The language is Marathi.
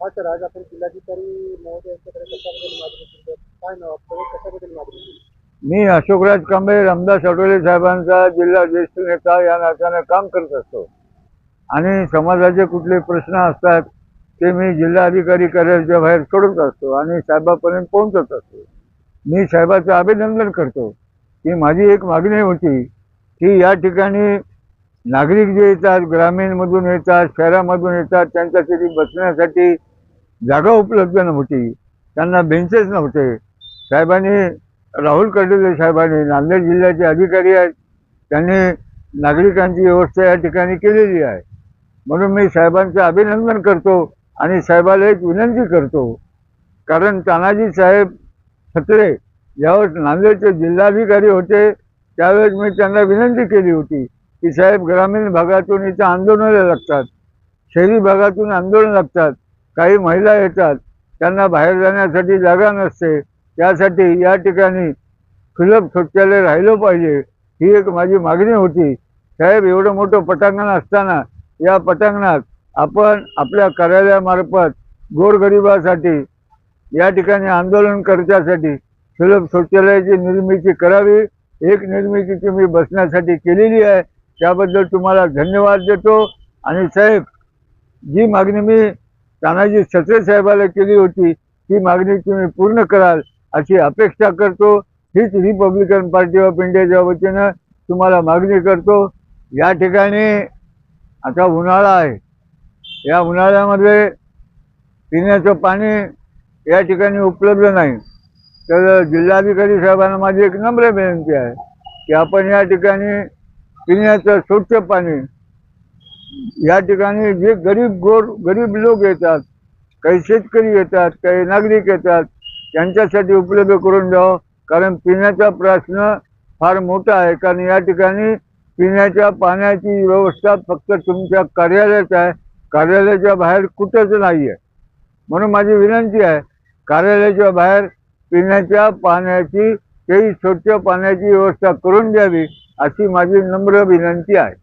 हा सर आज आपण जिल्हाधिकारी महोदय यांच्याकडे कशाबद्दल मागणी केली काय नाव आपलं? कशाबद्दल मागणी केली? मी अशोकराज कांबळे रामदास आठवले साहेबांचा जिल्हा ज्येष्ठ नेता या नात्याने काम करत असतो. आणि समाजाचे कुठले प्रश्न असतात ते मी जिल्हाधिकारी कार्यालयाच्या बाहेर सोडत असतो आणि साहेबापर्यंत पोहोचत असतो. मी साहेबाचं अभिनंदन करतो की माझी एक मागणी होती की या ठिकाणी नागरिक जे येतात ग्रामीणमधून येतात शहरामधून येतात त्यांच्यासाठी बसण्यासाठी जागा उपलब्ध नव्हती. त्यांना बेंचेस नव्हते. साहेबांनी राहुल कर्डिले साहेबांनी नांदेड जिल्ह्याचे अधिकारी आहेत. त्यांनी नागरिकांची व्यवस्था या ठिकाणी केलेली आहे. म्हणून मी साहेबांचं अभिनंदन करतो आणि साहेबाला एक विनंती करतो. कारण तानाजी साहेब छत्रे यावर नांदेडचे जिल्हाधिकारी होते त्यावेळेस मी त्यांना विनंती केली होती की साहेब ग्रामीण भागातून इथं आंदोलनं लागतात. शहरी भागातून आंदोलन लागतात. काही महिला येतात त्यांना बाहेर जाण्यासाठी जागा नसते. त्यासाठी या ठिकाणी सुलभ शौचालय राहिलं पाहिजे ही एक माझी मागणी होती. साहेब एवढं मोठं पटांगण असताना या पटांगणात आपण आपल्या कार्यालयामार्फत गोरगरिबासाठी या ठिकाणी आंदोलन करण्यासाठी सुलभ शौचालयाची निर्मिती करावी. एक निर्मिती तुम्ही बसण्यासाठी केलेली आहे. त्याबद्दल तुम्हाला धन्यवाद देतो. आणि साहेब जी मागणी मी तानाजी छत्रे साहेबाला केली होती ती मागणी तुम्ही पूर्ण कराल अशी अपेक्षा करतो. हीच रिपब्लिकन पार्टी ऑफ इंडियाच्या वतीनं तुम्हाला मागणी करतो. या ठिकाणी आता उन्हाळा आहे. या उन्हाळ्यामध्ये पिण्याचं पाणी या ठिकाणी उपलब्ध नाही. तर जिल्हाधिकारी साहेबांना माझी एक नम्र विनंती आहे की आपण या ठिकाणी पिण्याचं स्वच्छ पाणी या ठिकाणी जे गरीब गोर गरीब लोक येतात काही शेतकरी येतात काही नागरिक येतात त्यांच्यासाठी उपलब्ध करून द्यावं. कारण पिण्याचा प्रश्न फार मोठा आहे. कारण या ठिकाणी पिण्याच्या पाण्याची व्यवस्था फक्त तुमच्या कार्यालयात आहे. कार्यालयाच्या बाहेर कुठंच नाही आहे म्हणून माझी विनंती आहे कार्यालयाच्या बाहेर पिण्याच्या पाण्याची काही स्वच्छ पाण्याची व्यवस्था करून द्यावी अशी माझी नम्र विनंती आहे.